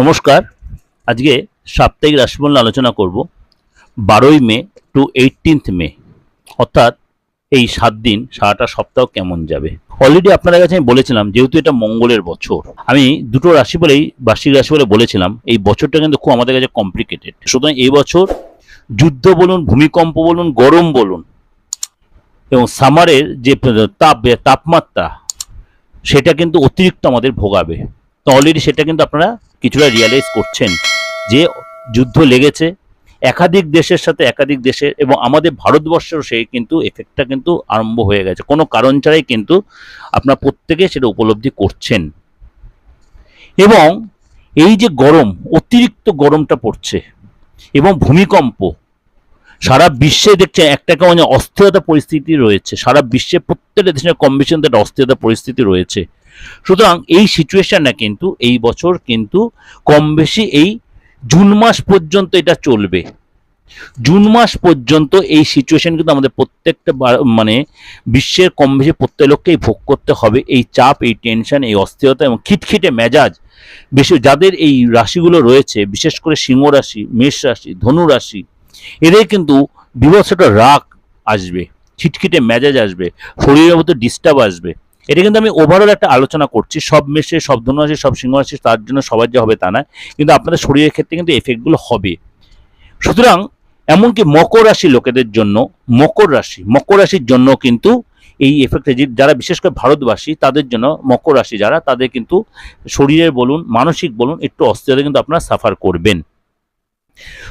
নমস্কার। আজকে সাপ্তাহিক রাশিফল আলোচনা করব। বারোই মে টু এইটিনথ মে। অর্থাৎ এই সাত দিন, সারাটা সপ্তাহ কেমন যাবে? অলরেডি আপনাদের কাছে আমি বলেছিলাম, যেহেতু এটা মঙ্গলের বছর, আমি দুটো রাশি বলেই, বার্ষিক রাশি বলে বলেছিলাম, এই বছরটা কিন্তু খুব আমাদের কাছে কমপ্লিকেটেড সুতরাং এই বছর যুদ্ধ বলুন, ভূমিকম্প বলুন, গরম বলুন, এবং সামারের যে তাপ, তাপমাত্রা, সেটা কিন্তু অতিরিক্ত আমাদের ভোগাবে। তো অলরেডি সেটা কিন্তু আপনারা কিছুটা রিয়ালাইজ করছেন যে যুদ্ধ লেগেছে, একাধিক দেশের সাথে একাধিক দেশের এবং আমাদের ভারতবর্ষেরও সেই কিন্তু এফেক্টটা কিন্তু আরম্ভ হয়ে গেছে। কোনো কারণ ছাড়াই কিন্তু আপনার প্রত্যেকে সেটা উপলব্ধি করছেন। এবং এই যে গরম, অতিরিক্ত গরমটা পড়ছে এবং ভূমিকম্প, সারা বিশ্বে দেখছে একটা কেমন অস্থিরতা পরিস্থিতি রয়েছে। সারা বিশ্বে প্রত্যেকটা দেশের কম বেশি একটা অস্থিরতা পরিস্থিতি রয়েছে। সুতরাং এই সিচুয়েশনটা কিন্তু, এই বছর কিন্তু কম বেশি এই জুন মাস পর্যন্ত এটা চলবে। জুন মাস পর্যন্ত এই সিচুয়েশন কিন্তু আমাদের প্রত্যেকটা মানে বিশ্বের কম বেশি প্রত্যেক লোককেই ভোগ করতে হবে। এই চাপ, এই টেনশন এই অস্থিরতা এবং খিটখিটে মেজাজ বেশি যাদের এই রাশিগুলো রয়েছে, বিশেষ করে সিংহ রাশি, মেষ রাশি, ধনু রাশি, এদের কিন্তু বিভৎস একটা রাগ আসবে, খিটখিটে মেজাজ আসবে, শরীরের মধ্যে ডিস্টার্ব আসবে। এটা কিন্তু আমি ওভারঅল একটা আলোচনা করছি। সব মেশে সব ধনু রাশি সব সিংহ রাশি তার জন্য সবার যে হবে তা না কিন্তু আপনাদের শরীরের ক্ষেত্রে কিন্তু এফেক্টগুলো হবে। সুতরাং এমনকি মকর রাশি লোকেদের জন্য, মকর রাশি, মকর রাশির জন্য কিন্তু এই এফেক্টে যারা বিশেষ করে ভারতবাসী, তাদের জন্য মকর রাশি যারা, তাদের কিন্তু শরীরের বলুন, মানসিক বলুন, একটু অস্থিরতা কিন্তু আপনারা সাফার করবেন।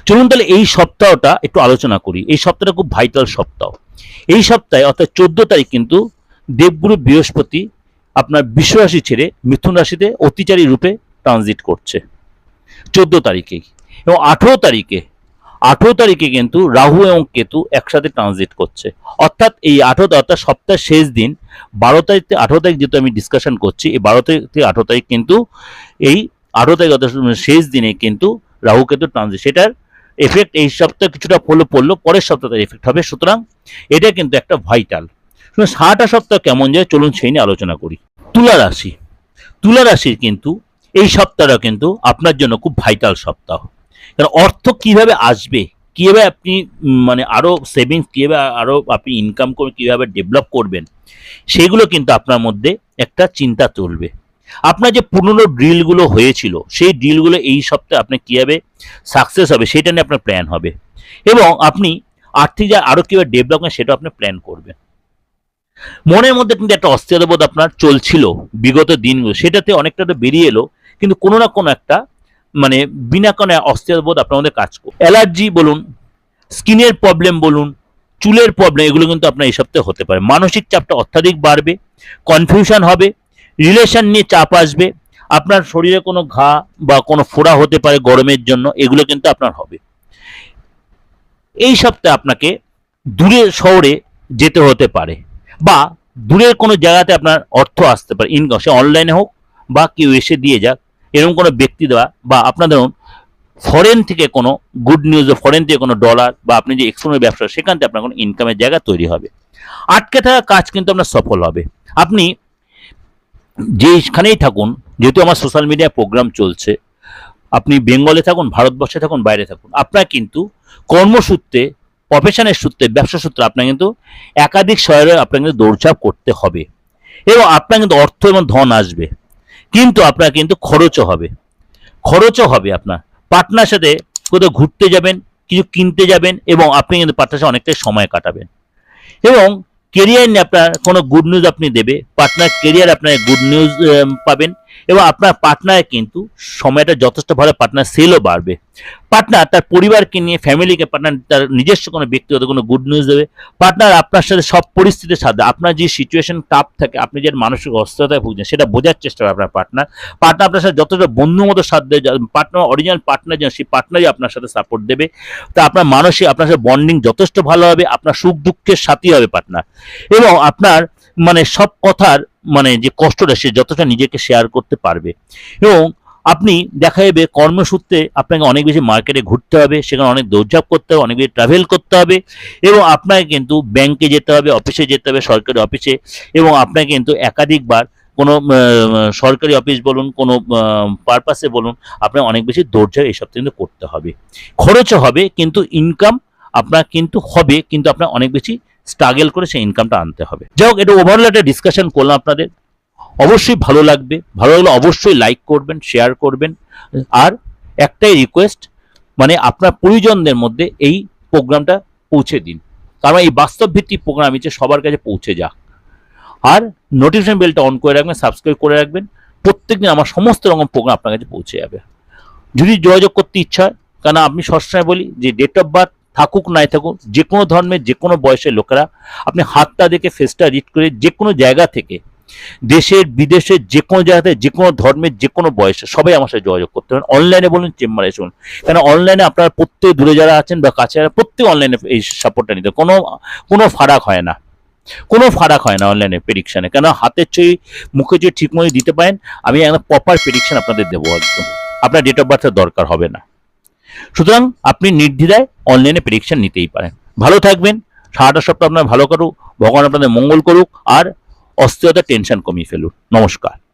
চলুন তাহলে এই সপ্তাহটা একটু আলোচনা করি। এই সপ্তাহটা খুব ভাইটাল সপ্তাহ। এই সপ্তাহে অর্থাৎ চোদ্দ তারিখ কিন্তু দেবগুরু বৃহস্পতি আপনার বিশ্ব রাশি ছেড়ে মিথুন রাশিতে অতিচারী রূপে ট্রানজিট করছে। চোদ্দ তারিখেই এবং আঠেরো তারিখে আঠেরো তারিখে কিন্তু রাহু এবং কেতু একসাথে ট্রানজিট করছে। অর্থাৎ এই আঠেরো অর্থাৎ সপ্তাহের শেষ দিন, বারো তারিখ থেকে আঠেরো তারিখ যেহেতু আমি ডিসকাশন করছি, এই বারো তারিখ থেকে আঠেরো তারিখ কিন্তু এই আঠেরো তারিখ, অর্থাৎ শেষ দিনে কিন্তু রাহু কেতু ট্রানজিট সেটার এফেক্ট এই সপ্তাহে কিছুটা পড়ল পড়ল, পরের সপ্তাহে এফেক্ট হবে। সুতরাং এটা কিন্তু একটা ভাইটাল সারাটা সপ্তাহ কেমন যায়? চলুন সেই নিয়ে আলোচনা করি। তুলা রাশি। তুলা রাশির কিন্তু এই সপ্তাহটা কিন্তু আপনার জন্য খুব ভাইটাল সপ্তাহ। কারণ অর্থ কীভাবে আসবে, কীভাবে আপনি মানে আরও সেভিংস কীভাবে আরও আপনি ইনকাম করে, কীভাবে ডেভেলপ করবেন, সেগুলো কিন্তু আপনার মধ্যে একটা চিন্তা চলবে আপনার যে পুরনো ড্রিলগুলো হয়েছিল, সেই ড্রিলগুলো এই সপ্তাহে আপনি কীভাবে সাকসেস হবে, সেটা নিয়ে আপনার প্ল্যান হবে। এবং আপনি আর্থিক যা আরও কীভাবে ডেভেলপ সেটা আপনি প্ল্যান করবেন। মনের মধ্যে কিন্তু একটা অস্থিরতা বোধ আপনার চলছিল, বিগত দিনগুলো, সেটাতে অনেকটা তো বেরিয়ে এলো, কিন্তু কোনো না কোনো একটা মানে বিনা কোনো অস্থিরতা বোধ আপনার মধ্যে কাজ করবে অ্যালার্জি বলুন, স্কিনের প্রবলেম বলুন, চুলের প্রবলেম, এগুলো কিন্তু আপনার এই সপ্তাহে হতে পারে। মানসিক চাপটা অত্যাধিক বাড়বে কনফিউশন হবে রিলেশন নিয়ে চাপ আসবে, আপনার শরীরে কোনো ঘা বা কোনো ফোড়া হতে পারে গরমের জন্য, এগুলো কিন্তু আপনার হবে। এই সপ্তাহে আপনাকে দূরের শহরে যেতে হতে পারে। বা দূরের কোনো জায়গাতে আপনার অর্থ আসতে পারে ইনকাম সে অনলাইনে হোক বা কেউ এসে দিয়ে যাক, এরকম কোনো ব্যক্তি দেওয়া বা আপনার ধরুন ফরেন থেকে কোনো গুড নিউজ ফরেন থেকে কোনো ডলার বা আপনি যে এক্সপোর্টের ব্যবসা, সেখান থেকে আপনার কোনো ইনকামের জায়গা তৈরি হবে। আটকে থাকা কাজ কিন্তু আপনার সফল হবে। আপনি যেখানেই থাকুন, যেহেতু আমার সোশ্যাল মিডিয়া প্রোগ্রাম চলছে, আপনি বেঙ্গলে থাকুন, ভারতবর্ষে থাকুন, বাইরে থাকুন, আপনার কিন্তু কর্মসূত্রে প্রফেশনের সূত্রে, ব্যবসা সূত্রে আপনার কিন্তু একাধিক শহরে আপনার কিন্তু দৌড়ঝাঁপ করতে হবে। এবং আপনার কিন্তু অর্থ এবং ধন আসবে। কিন্তু আপনার কিন্তু খরচও হবে। খরচও হবে আপনার। পার্টনার সাথে কোথাও ঘুরতে যাবেন, কিছু কিনতে যাবেন এবং আপনি কিন্তু পার্টনার সাথে অনেকটাই সময় কাটাবেন। এবং কেরিয়ার নিয়ে আপনার কোনো গুড নিউজ আপনি দেবে। পার্টনার কেরিয়ার আপনার গুড নিউজ পাবেন। এবং আপনার পার্টনার কিন্তু সময়টা যথেষ্ট ভালো পার্টনার সেলও বাড়বে। পার্টনার তার পরিবারকে নিয়ে ফ্যামিলিকে পার্টনার তার নিজস্ব কোনো ব্যক্তিগত কোনো গুড নিউজ দেবে। পার্টনার আপনার সাথে সব পরিস্থিতির সাথে, আপনার যে সিচুয়েশন টাফ থাকে, আপনি যে মানসিক অস্থিরতায় ভুগছেন, সেটা বোঝার চেষ্টা করে আপনার পার্টনার পার্টনার আপনার সাথে যতটা বন্ধু মতো সাথ দেয় পার্টনার অরিজিনাল পার্টনার যেন, সেই পার্টনারই আপনার সাথে সাপোর্ট দেবে। তা আপনার মানসিক, আপনার সাথে বন্ডিং যথেষ্ট ভালো হবে, আপনার সুখ দুঃখের সাথী হবে পার্টনার এবং আপনার মানে সব কথার মানে যে কষ্টটা সে যতটা নিজেকে শেয়ার করতে পারবে। এবং আপনি দেখা যাবে কর্মসূত্রে আপনাকে অনেক বেশি মার্কেটে ঘুরতে হবে, সেখানে অনেক দৌড়ঝাঁপ করতে হবে, অনেক বেশি ট্রাভেল করতে হবে এবং আপনাকে কিন্তু ব্যাংকে যেতে হবে অফিসে যেতে হবে, সরকারি অফিসে এবং আপনাকে কিন্তু একাধিকবার কোনো সরকারি অফিস বলুন, কোনো পারপাসে বলুন আপনার অনেক বেশি ধৈর্য এই সপ্তাহে কিন্তু করতে হবে। খরচও হবে, কিন্তু ইনকাম আপনার কিন্তু হবে, কিন্তু আপনার অনেক বেশি স্ট্রাগল করে সেই ইনকামটা আনতে হবে। যাই হোক, এটা ওভারঅল একটা ডিসকাশন করলাম আপনাদের। অবশ্যই ভালো লাগবে। ভালো লাগলে অবশ্যই লাইক করবেন শেয়ার করবেন। আর একটাই রিকোয়েস্ট মানে আপনার পরিজনদের মধ্যে এই প্রোগ্রামটা পৌঁছে দিন। কারণ এই বাস্তব ভিত্তিক প্রোগ্রাম হচ্ছে সবার কাছে পৌঁছে যাক। আর নোটিফিকেশন বেলটা অন করে রাখবেন সাবস্ক্রাইব করে রাখবেন। প্রত্যেকদিন আমার সমস্ত রকম প্রোগ্রাম আপনার কাছে পৌঁছে যাবে। যদি যোগাযোগ করতে ইচ্ছা হয় কারণ আমি সবসময় বলি যে ডেট অফ বার্থ থাকুক নাই থাকুক যে কোনো ধর্মের যে কোনো বয়সের লোকেরা আপনি হাতটা দেখে ফেসটা রিড করে যে কোনো জায়গা থেকে, দেশের, বিদেশের যে কোনো জায়গাতে যে কোনো ধর্মের যে কোনো বয়সে সবাই আমার সাথে যোগাযোগ করতে পারেন। অনলাইনে বলুন চেম্বারে শুনুন। কেন অনলাইনে আপনার প্রত্যেক দূরে যারা আছেন বা কাছে যারা প্রত্যেক অনলাইনে এই সাপোর্টটা নিতে কোনো কোনো ফারাক হয় না। কোনো ফারাক হয় না অনলাইনে প্রেডিকশানে কেন হাতের ছবি মুখে যে ঠিক মতো দিতে পারেন, আমি একটা প্রপার প্রেডিকশন আপনাদের দেবো একদম। আপনার ডেট অফ বার্থের দরকার হবে না। সুতরাং আপনি নির্দ্বিধায় অনলাইনে প্রেডিকশন নিতেই পারেন। ভালো থাকবেন, সারাটা সপ্তাহ আপনার ভালো করুক ভগবান আপনাদের মঙ্গল করুক, আর অস্থিরতা টেনশন কমিয়ে ফেলুন নমস্কার।